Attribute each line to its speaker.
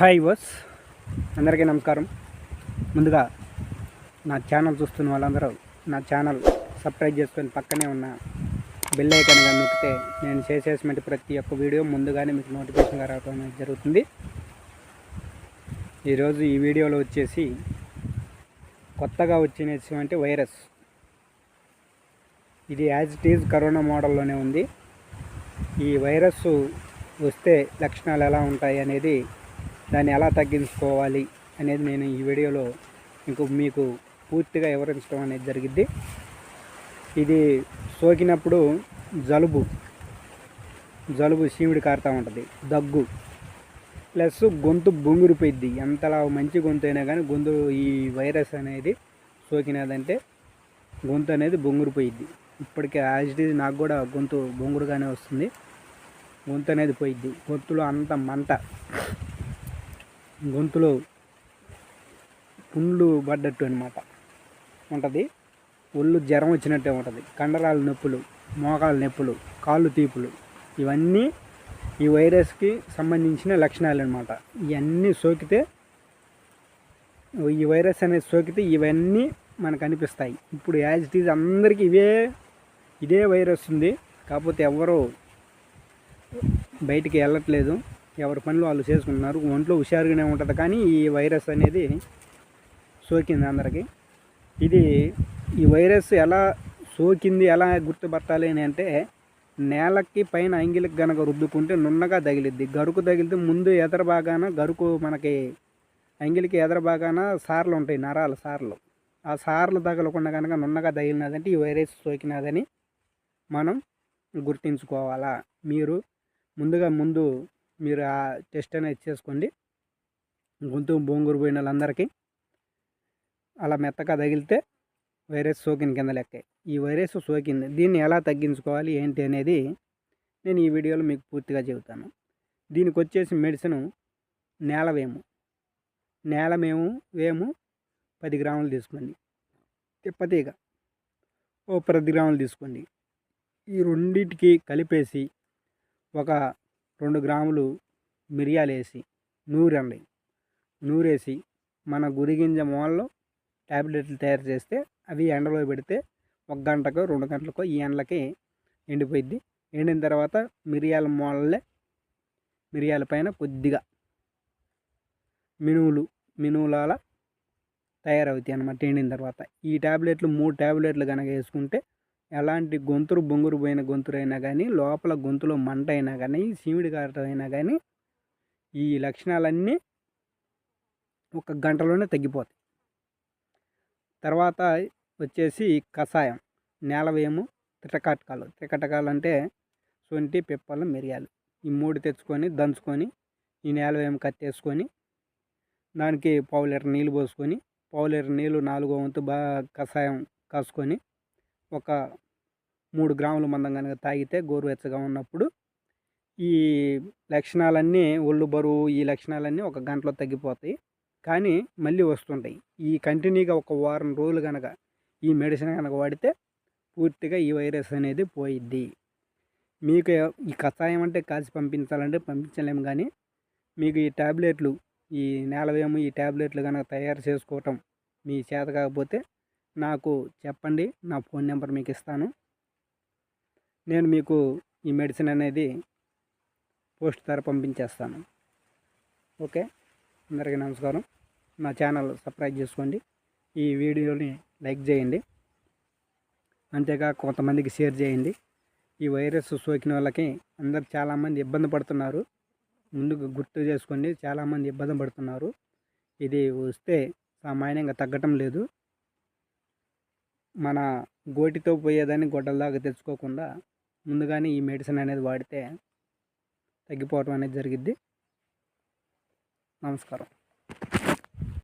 Speaker 1: Hi వస్ అందరికీ నమస్కారం. ముందుగా నా ఛానల్ చూస్తున్న వాళ్ళందరూ నా ఛానల్ సబ్స్క్రైబ్ చేసుకొని పక్కనే ఉన్న బెల్ ఐకాన్ నొక్కితే నేను చేసేసినటువంటి ప్రతి ఒక్క వీడియో ముందుగానే మీకు నోటిఫికేషన్గా రావడం జరుగుతుంది. ఈరోజు ఈ వీడియోలో వచ్చేసి కొత్తగా వచ్చినటువంటి వైరస్. ఇది యాజ్ ఇట్ ఈజ్ కరోనా మోడల్లోనే ఉంది. ఈ వైరస్ వస్తే లక్షణాలు ఎలా ఉంటాయి అనేది దాన్ని ఎలా తగ్గించుకోవాలి అనేది నేను ఈ వీడియోలో ఇంకో మీకు పూర్తిగా వివరించడం అనేది జరిగిద్ది. ఇది సోకినప్పుడు జలుబు జలుబు సీమిడి కారుతూ ఉంటుంది దగ్గు ప్లస్ గొంతు బొంగురిపోయిద్ది. ఎంతలా మంచి గొంతు అయినా కానీ గొంతు ఈ వైరస్ అనేది సోకినదంటే గొంతు అనేది బొంగురిపోయిద్ది. ఇప్పటికే యాజ్ ఇట్ ఈజ్ నాకు కూడా గొంతు బొంగురుగానే వస్తుంది. గొంతు అనేది పోయిద్ది. గొంతులో అంత మంట గొంతులో పుండ్లు పడ్డట్టు అనమాట ఉంటుంది? ఒళ్ళు జ్వరం వచ్చినట్టే ఉంటుంది. కండరాల నొప్పులు మోకాల నొప్పులు కాళ్ళు తీపులు ఇవన్నీ ఈ వైరస్కి సంబంధించిన లక్షణాలు అనమాట ఇవన్నీ సోకితే ఈ వైరస్ అనేది సోకితే ఇవన్నీ మనకు అనిపిస్తాయి. ఇప్పుడు యాజ్ ఇట్ ఈజ్ అందరికీ ఇవే ఇదే వైరస్ ఉంది. కాకపోతే ఎవరు బయటికి వెళ్ళట్లేదు. ఎవరి పనులు వాళ్ళు చేసుకుంటున్నారు. ఒంట్లో హుషారుగానే ఉంటుంది కానీ ఈ వైరస్ అనేది సోకింది అందరికీ. ఇది ఈ వైరస్ ఎలా సోకింది ఎలా గుర్తుపట్టాలి అని అంటే నేలకి పైన అంగిలికి గనక రుద్దుకుంటే నున్నగా తగిలిద్ది. గరుకు తగిలితే ముందు ఎదర భాగాన గరుకు మనకి అంగిలికి ఎదర భాగాన సార్లు ఉంటాయి నరాలు సార్లు. ఆ సార్లు తగలకుండా కనుక నున్నగా తగిలినదంటే ఈ వైరస్ సోకినదని మనం గుర్తించుకోవాలా? మీరు ముందుగా ముందు మీరు ఆ టెస్ట్ అనేది చేసుకోండి. గొంతు బొంగురు పోయిన వాళ్ళందరికీ అలా మెత్తగా తగిలితే వైరస్ సోకిన కింద లెక్క. ఈ వైరస్ సోకింది. దీన్ని ఎలా తగ్గించుకోవాలి? ఏంటి అనేది నేను ఈ వీడియోలో మీకు పూర్తిగా చెబుతాను. దీనికి వచ్చేసి మెడిసిన్ నేలవేము నేలమేము వేము పది గ్రాములు తీసుకోండి. తిప్పతీగ ఓ పది గ్రాములు తీసుకోండి. ఈ రెండింటికి కలిపేసి ఒక రెండు గ్రాములు మిరియాలు వేసి నూరండి. నూరేసి మన గురిగింజ మూలలో ట్యాబ్లెట్లు తయారు చేస్తే అవి ఎండలో పెడితే ఒక గంటకో రెండు గంటలకో ఈ ఎండలకి ఎండిపోయిద్ది. ఎండిన తర్వాత మిరియాల మూలలే మిరియాల పైన కొద్దిగా మినువులు మినువుల తయారవుతాయి అన్నమాట ఎండిన తర్వాత. ఈ ట్యాబ్లెట్లు మూడు ట్యాబ్లెట్లు కనుక వేసుకుంటే ఎలాంటి గొంతురు బొంగురు పోయిన గొంతురైనా కానీ లోపల గొంతులో మంట అయినా కానీ సీమిడి కారటమైనా కానీ ఈ లక్షణాలన్నీ ఒక గంటలోనే తగ్గిపోతాయి. తర్వాత వచ్చేసి కషాయం నేలవేము త్రికటకాలు త్రికటకాలు అంటే సొంటి పిప్పలు మిరియాలు. ఈ మూడు తెచ్చుకొని దంచుకొని ఈ నేలవేము కట్టేసుకొని దానికి పావు లీటర్ నీళ్ళు పోసుకొని పావు లీటర్ నీళ్ళు నాలుగో వంతు బాగా కషాయం కాసుకొని ఒక మూడు గ్రాముల మందం కనుక తాగితే గోరువెచ్చగా ఉన్నప్పుడు ఈ లక్షణాలన్నీ ఒళ్ళు బరువు ఈ లక్షణాలన్నీ ఒక గంటలో తగ్గిపోతాయి. కానీ మళ్ళీ వస్తుంటాయి. ఈ కంటిన్యూగా ఒక వారం రోజులు కనుక ఈ మెడిసిన్ కనుక వాడితే పూర్తిగా ఈ వైరస్ అనేది పోయిద్ది. మీకు ఈ కషాయం అంటే కాల్చి పంపించాలంటే పంపించలేము కానీ మీకు ఈ ట్యాబ్లెట్లు ఈ నేలవేము ఈ ట్యాబ్లెట్లు కనుక తయారు చేసుకోవటం మీ చేత కాకపోతే నాకు చెప్పండి. నా ఫోన్ నెంబర్ మీకు ఇస్తాను. నేను మీకు ఈ మెడిసిన్ అనేది పోస్ట్ ద్వారా పంపించేస్తాను. ఓకే? అందరికీ నమస్కారం. నా ఛానల్ సబ్స్క్రైబ్ చేసుకోండి. ఈ వీడియోని లైక్ చేయండి. అంతేగా కొంతమందికి షేర్ చేయండి. ఈ వైరస్ సోకిన వాళ్ళకి అందరు చాలామంది ఇబ్బంది పడుతున్నారు. ముందుకు గుర్తు చేసుకోండి. చాలామంది ఇబ్బంది పడుతున్నారు. ఇది వస్తే సామాన్యంగా తగ్గటం లేదు. మన గోటితో పోయేదాన్ని గొడ్డలదాకా తెచ్చుకోకుండా ముందుగానే ఈ మెడిసిన్ అనేది వాడితే తగ్గిపోవటం అనేది జరిగిద్ది. నమస్కారం.